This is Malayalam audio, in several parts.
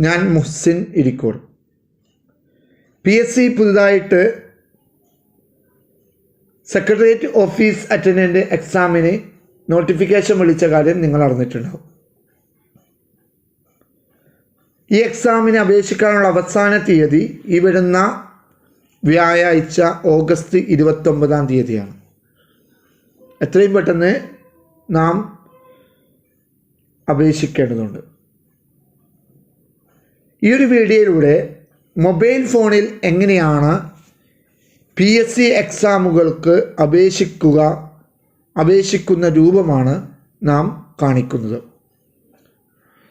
ഞാൻ Muhsin Irikkur. P S C പുതുതായിട്ട് സെക്രട്ടേറിയറ്റ് ഓഫീസ് അറ്റൻഡന്റ് എക്സാമിന് നോട്ടിഫിക്കേഷൻ വിളിച്ച കാര്യം നിങ്ങൾ അറിഞ്ഞിട്ടുണ്ടാവും. ഈ എക്സാമിന് അപേക്ഷിക്കാനുള്ള അവസാന തീയതി ഈ വരുന്ന വ്യാഴാഴ്ച ഓഗസ്റ്റ് ഇരുപത്തൊമ്പതാം തീയതിയാണ്. എത്രയും പെട്ടെന്ന് നാം അപേക്ഷിക്കേണ്ടതുണ്ട്. ഈ ഒരു വീഡിയോയിലൂടെ മൊബൈൽ ഫോണിൽ എങ്ങനെയാണ് പി എസ് സി എക്സാമുകൾക്ക് അപേക്ഷിക്കുക അപേക്ഷിക്കുന്ന രൂപമാണ് നാം കാണിക്കുന്നത്.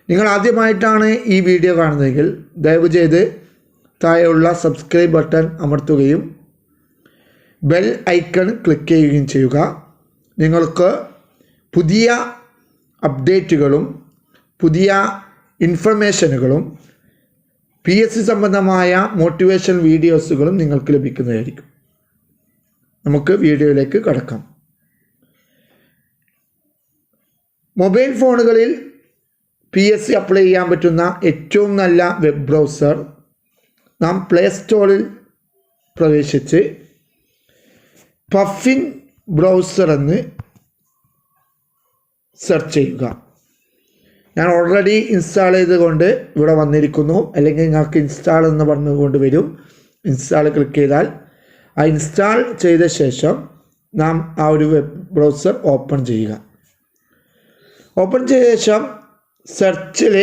നിങ്ങൾ ആദ്യമായിട്ടാണ് ഈ വീഡിയോ കാണുന്നതെങ്കിൽ ദയവ് ചെയ്ത് താഴെയുള്ള സബ്സ്ക്രൈബ് ബട്ടൺ അമർത്തുകയും ബെൽ ഐക്കൺ ക്ലിക്ക് ചെയ്യുകയും ചെയ്യുക. നിങ്ങൾക്ക് പുതിയ അപ്ഡേറ്റുകളും പുതിയ ഇൻഫർമേഷനുകളും പി എസ് സി സംബന്ധമായ മോട്ടിവേഷൻ വീഡിയോസുകളും നിങ്ങൾക്ക് ലഭിക്കുന്നതായിരിക്കും. നമുക്ക് വീഡിയോയിലേക്ക് കടക്കാം. മൊബൈൽ ഫോണുകളിൽ പി എസ് സി അപ്ലൈ ചെയ്യാൻ പറ്റുന്ന ഏറ്റവും നല്ല വെബ് ബ്രൗസർ നാം പ്ലേ സ്റ്റോറിൽ പ്രവേശിച്ച് പഫിൻ ബ്രൗസർ എന്ന് സെർച്ച് ചെയ്യുക. ഞാൻ ഓൾറെഡി ഇൻസ്റ്റാൾ ചെയ്തുകൊണ്ട് ഇവിടെ വന്നിരിക്കുന്നു. അല്ലെങ്കിൽ നിങ്ങൾക്ക് ഇൻസ്റ്റാൾ എന്ന് പറഞ്ഞുകൊണ്ട് വരും. ഇൻസ്റ്റാൾ ക്ലിക്ക് ചെയ്താൽ ആ ഇൻസ്റ്റാൾ ചെയ്ത ശേഷം നാം ആ ഒരു വെബ് ബ്രൗസർ ഓപ്പൺ ചെയ്യുക. ഓപ്പൺ ചെയ്ത ശേഷം സെർച്ചിൽ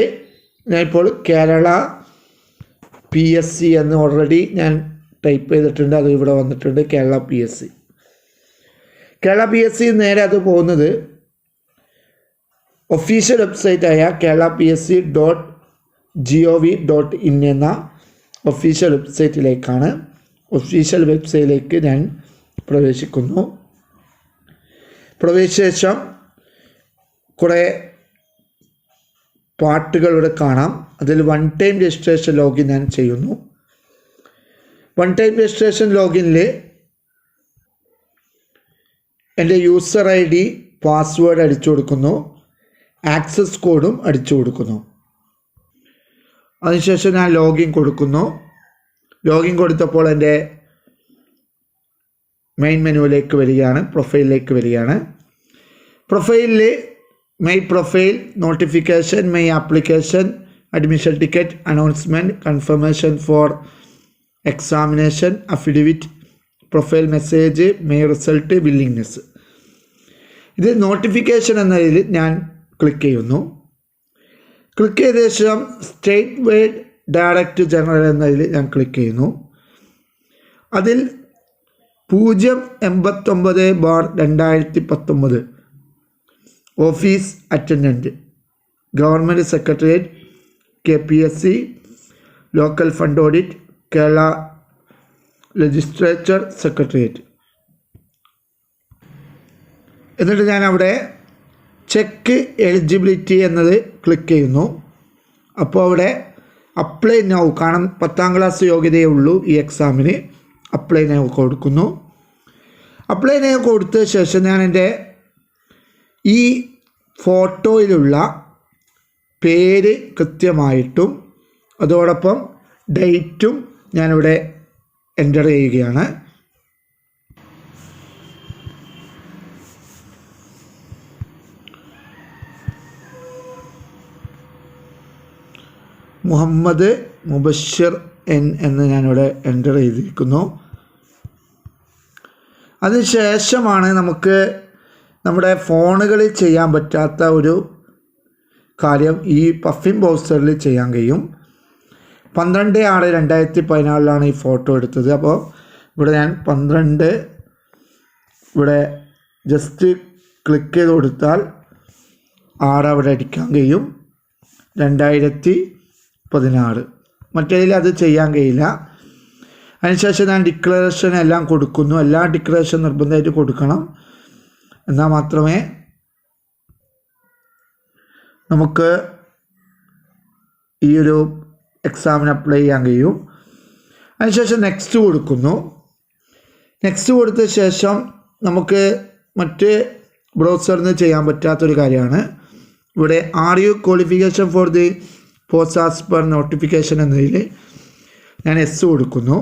ഞാൻ ഇപ്പോൾ കേരള പി എസ് സി എന്ന് ഓൾറെഡി ഞാൻ ടൈപ്പ് ചെയ്തിട്ടുണ്ട്. അത് ഇവിടെ വന്നിട്ടുണ്ട്. Kerala P S C Kerala P S C നേരെ അത് പോകുന്നത് official വെബ്സൈറ്റായ Kerala P S C dot G O V dot in എന്ന ഒഫീഷ്യൽ വെബ്സൈറ്റിലേക്കാണ് ഒഫീഷ്യൽ വെബ്സൈറ്റിലേക്ക് ഞാൻ പ്രവേശിക്കുന്നു. പ്രവേശിച്ച ശേഷം കുറേ പാട്ടുകൾ ഇവിടെ കാണാം. അതിൽ വൺ ടൈം രജിസ്ട്രേഷൻ ലോഗിൻ ഞാൻ ചെയ്യുന്നു. വൺ ടൈം രജിസ്ട്രേഷൻ ലോഗിനിൽ എന്റെ യൂസർ ഐ ഡി പാസ്വേഡ് അടിച്ചു കൊടുക്കുന്നു. ആക്സസ് കോഡും അടിച്ചു കൊടുക്കുന്നു. അതിനുശേഷം ഞാൻ ലോഗിൻ കൊടുക്കുന്നു. ലോഗിൻ കൊടുത്തപ്പോൾ എന്റെ മെയിൻ മെനുവിലേക്ക് വരികയാണ് പ്രൊഫൈലിലേക്ക് വരികയാണ്. പ്രൊഫൈലിൽ my profile notification my application admission ticket announcement confirmation for examination affidavit profile message my result willingness ഇത് നോട്ടിഫിക്കേഷൻ എന്നതിൽ ഞാൻ ക്ലിക്ക് ചെയ്യുന്നു. ക്ലിക്ക് ചെയ്ത ശേഷം സ്റ്റേറ്റ് വൈഡ് ഡയറക്റ്റ് ജനറൽ എന്നതിൽ ഞാൻ ക്ലിക്ക് ചെയ്യുന്നു. അതിൽ പൂജ്യം എൺപത്തൊമ്പത് ബാർ രണ്ടായിരത്തി പത്തൊമ്പത് office attendant government secretariat K P S C local fund audit Kerala legislature secretariat എന്നിട്ട് ഞാൻ അവിടെ ചെക്ക് എലിജിബിലിറ്റി എന്നത് ക്ലിക്ക് ചെയ്യുന്നു. അപ്പോൾ അവിടെ അപ്ലൈ നൗ കാരണം പത്താം ക്ലാസ് യോഗ്യതയേ ഉള്ളൂ ഈ എക്സാമിന് അപ്ലൈ നൗ കൊടുക്കുന്നു. അപ്ലൈ നൗ കൊടുത്ത ശേഷം ഞാൻ എന്റെ ഈ ഫോട്ടോയിലുള്ള പേര് കൃത്യമായിട്ടും അതോടൊപ്പം ഡേറ്റും ഞാനിവിടെ എന്റർ ചെയ്യുകയാണ്. മുഹമ്മദ് മുബഷിർ എൻ എന്ന് ഞാനിവിടെ എന്റർ ചെയ്തിരിക്കുന്നു. അതിനുശേഷമാണ് നമുക്ക് നമ്മുടെ ഫോണുകളിൽ ചെയ്യാൻ പറ്റാത്ത ഒരു കാര്യം ഈ പഫിൻ ബൗസറിൽ ചെയ്യാൻ കഴിയും. പന്ത്രണ്ട് ആറ് രണ്ടായിരത്തി പതിനാലിലാണ് ഈ ഫോട്ടോ എടുത്തത്. അപ്പോൾ ഇവിടെ ഞാൻ പന്ത്രണ്ട് ഇവിടെ ജസ്റ്റ് ക്ലിക്ക് ചെയ്ത് കൊടുത്താൽ ആറ് അവിടെ അടിക്കാൻ കഴിയും. രണ്ടായിരത്തി പതിനാറ്. മറ്റേതിൽ അത് ചെയ്യാൻ കഴിയില്ല. അതിനുശേഷം ഞാൻ ഡിക്ലറേഷൻ എല്ലാം കൊടുക്കുന്നു. എല്ലാ ഡിക്ലറേഷൻ നിർബന്ധമായിട്ട് കൊടുക്കണം. എന്നാൽ മാത്രമേ നമുക്ക് ഈ ഒരു എക്സാമിന് അപ്ലൈ ചെയ്യാൻ കഴിയും. അതിനുശേഷം നെക്സ്റ്റ് കൊടുക്കുന്നു. നെക്സ്റ്റ് കൊടുത്ത ശേഷം നമുക്ക് മറ്റ് ബ്രൗസറിൽ നിന്ന് ചെയ്യാൻ പറ്റാത്തൊരു കാര്യമാണ്. ഇവിടെ are you qualification for the post as per notification എന്നതിൽ ഞാൻ എസ് കൊടുക്കുന്നു.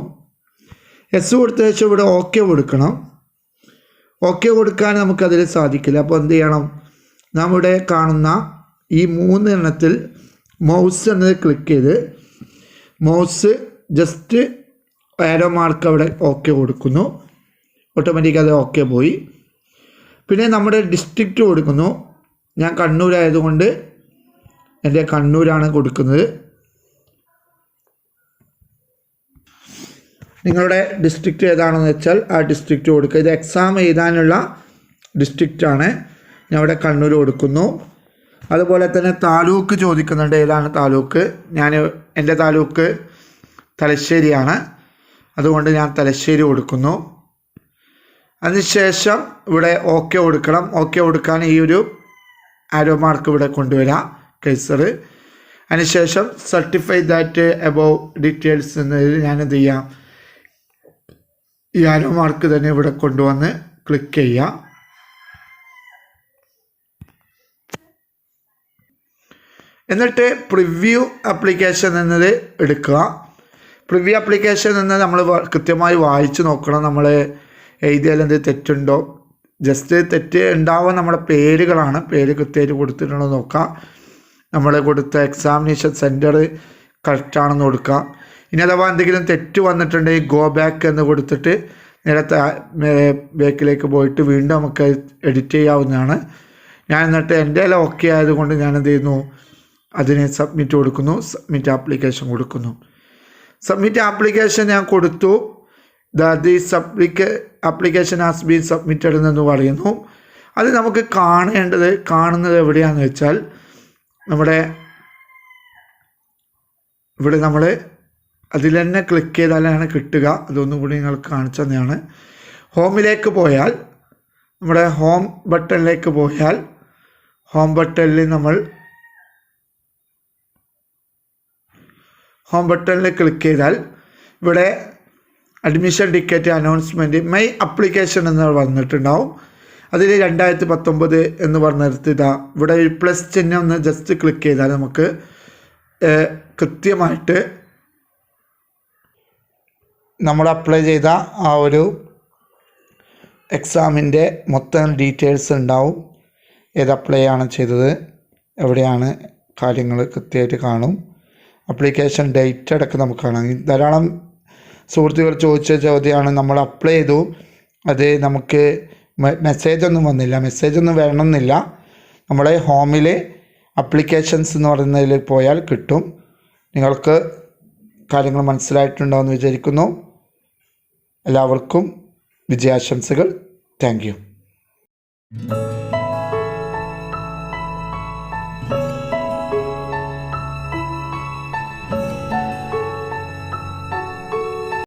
എസ് കൊടുത്ത ശേഷം ഇവിടെ ഓക്കെ കൊടുക്കണം. ഓക്കെ കൊടുക്കാൻ നമുക്കതിൽ സാധിക്കില്ല. അപ്പോൾ എന്ത് ചെയ്യണം? നമ്മുടെ കാണുന്ന ഈ മൂന്ന് എണ്ണത്തിൽ മൗസ് എന്നത് ക്ലിക്ക് ചെയ്ത് മൗസ് ജസ്റ്റ് ആരോ മാർക്ക് അവിടെ ഓക്കെ കൊടുക്കുന്നു. ഓട്ടോമാറ്റിക് അത് ഓക്കെ പോയി. പിന്നെ നമ്മുടെ ഡിസ്ട്രിക്റ്റ് കൊടുക്കുന്നു. ഞാൻ കണ്ണൂരായതുകൊണ്ട് എന്റെ കണ്ണൂരാണ് കൊടുക്കുന്നത്. നിങ്ങളുടെ ഡിസ്ട്രിക്റ്റ് ഏതാണെന്ന് വെച്ചാൽ ആ ഡിസ്ട്രിക്റ്റ് കൊടുക്കുക. ഇത് എക്സാം എഴുതാനുള്ള ഡിസ്ട്രിക്റ്റാണ് ഞാൻ ഇവിടെ കണ്ണൂർ കൊടുക്കുന്നു. അതുപോലെ തന്നെ താലൂക്ക് ചോദിക്കുന്നുണ്ട്. ഏതാണ് താലൂക്ക്? ഞാൻ എന്റെ താലൂക്ക് തലശ്ശേരിയാണ്. അതുകൊണ്ട് ഞാൻ തലശ്ശേരി കൊടുക്കുന്നു. അതിനുശേഷം ഇവിടെ ഓക്കെ കൊടുക്കണം. ഓക്കെ കൊടുക്കാൻ ഈ ഒരു ആരോ മാർക്ക് ഇവിടെ കൊണ്ടുവരാം. കൈസർ അതിനുശേഷം സർട്ടിഫൈ ദാറ്റ് എബോവ് ഡീറ്റെയിൽസ് എന്നതിൽ ഞാൻ എന്ത് ചെയ്യാം? ഈ ആരോ മാർക്ക് തന്നെ ഇവിടെ കൊണ്ടുവന്ന് ക്ലിക്ക് ചെയ്യാം. എന്നിട്ട് പ്രിവ്യൂ ആപ്ലിക്കേഷൻ എന്നത് എടുക്കുക. പ്രിവ്യൂ ആപ്ലിക്കേഷൻ എന്ന് നമ്മൾ കൃത്യമായി വായിച്ച് നോക്കണം. നമ്മൾ എഴുതിയാൽ എന്ത് തെറ്റുണ്ടോ? ജസ്റ്റ് തെറ്റ് ഉണ്ടാവാൻ നമ്മുടെ പേരുകളാണ്. പേര് കൃത്യമായിട്ട് കൊടുത്തിട്ടുണ്ടോ നോക്കാം. നമ്മൾ കൊടുത്ത എക്സാമിനേഷൻ സെന്റർ കറക്റ്റാണെന്ന് കൊടുക്കുക ഇനി അഥവാ എന്തെങ്കിലും തെറ്റ് വന്നിട്ടുണ്ടെങ്കിൽ ഗോ ബാക്ക് എന്ന് കൊടുത്തിട്ട് നേരത്തെ ബാക്കിലേക്ക് പോയിട്ട് വീണ്ടും നമുക്ക് എഡിറ്റ് ചെയ്യാവുന്നതാണ്. ഞാൻ എന്നിട്ട് എന്റെ എല്ലാം ഓക്കെ ആയതുകൊണ്ട് ഞാൻ എന്ത് ചെയ്യുന്നു? അതിന് സബ്മിറ്റ് കൊടുക്കുന്നു സബ്മിറ്റ് ആപ്ലിക്കേഷൻ കൊടുക്കുന്നു. സബ്മിറ്റ് ആപ്ലിക്കേഷൻ ഞാൻ കൊടുത്തു. ദി അപ്ലിക്ക ആപ്ലിക്കേഷൻ ഹാസ് ബീൻ സബ്മിറ്റഡ് എന്ന് പറയുന്നു. അത് നമുക്ക് കാണേണ്ടത് കാണുന്നത് എവിടെയാണെന്ന് വെച്ചാൽ നമ്മുടെ ഇവിടെ നമ്മൾ അതിൽ തന്നെ ക്ലിക്ക് ചെയ്താലാണ് കിട്ടുക. അതൊന്നും കൂടി നിങ്ങൾക്ക് കാണിച്ചു തന്നെയാണ്. ഹോമിലേക്ക് പോയാൽ നമ്മുടെ ഹോം ബട്ടണിലേക്ക് പോയാൽ ഹോം ബട്ടണിൽ നമ്മൾ ഹോം ബട്ടണിൽ ക്ലിക്ക് ചെയ്താൽ ഇവിടെ admission ticket announcement my application എന്ന് വന്നിട്ടുണ്ടാവും. അതിൽ രണ്ടായിരത്തി പത്തൊമ്പത് എന്ന് പറഞ്ഞിടത്ത് ഇതാ ഇവിടെ ഒരു പ്ലസ് ചിഹ്നം ഒന്ന് ജസ്റ്റ് ക്ലിക്ക് ചെയ്താൽ നമുക്ക് കൃത്യമായിട്ട് നമ്മൾ അപ്ലൈ ചെയ്ത ആ ഒരു എക്സാമിന്റെ മൊത്തം ഡീറ്റെയിൽസ് ഉണ്ടാവും. ഏത് അപ്ലൈ ആണ് ചെയ്തത് എവിടെയാണ് കാര്യങ്ങൾ കൃത്യമായിട്ട് കാണും. അപ്ലിക്കേഷൻ ഡേറ്റ് അടക്കം നമുക്ക് കാണാം. ധാരാളം സുഹൃത്തുക്കൾ ചോദിച്ച ചോദ്യമാണ് നമ്മൾ അപ്ലൈ ചെയ്തു. അത് നമുക്ക് മെസ്സേജ് ഒന്നും വന്നില്ല. മെസ്സേജ് ഒന്നും വരണമെന്നില്ല. നമ്മളെ ഹോമിൽ അപ്ലിക്കേഷൻസ് എന്ന് പറയുന്നതിൽ പോയാൽ കിട്ടും. നിങ്ങൾക്ക് കാര്യങ്ങൾ മനസ്സിലായിട്ടുണ്ടാവുമെന്ന് വിചാരിക്കുന്നു. എല്ലാവർക്കും വിജയാശംസകൾ. Thank you.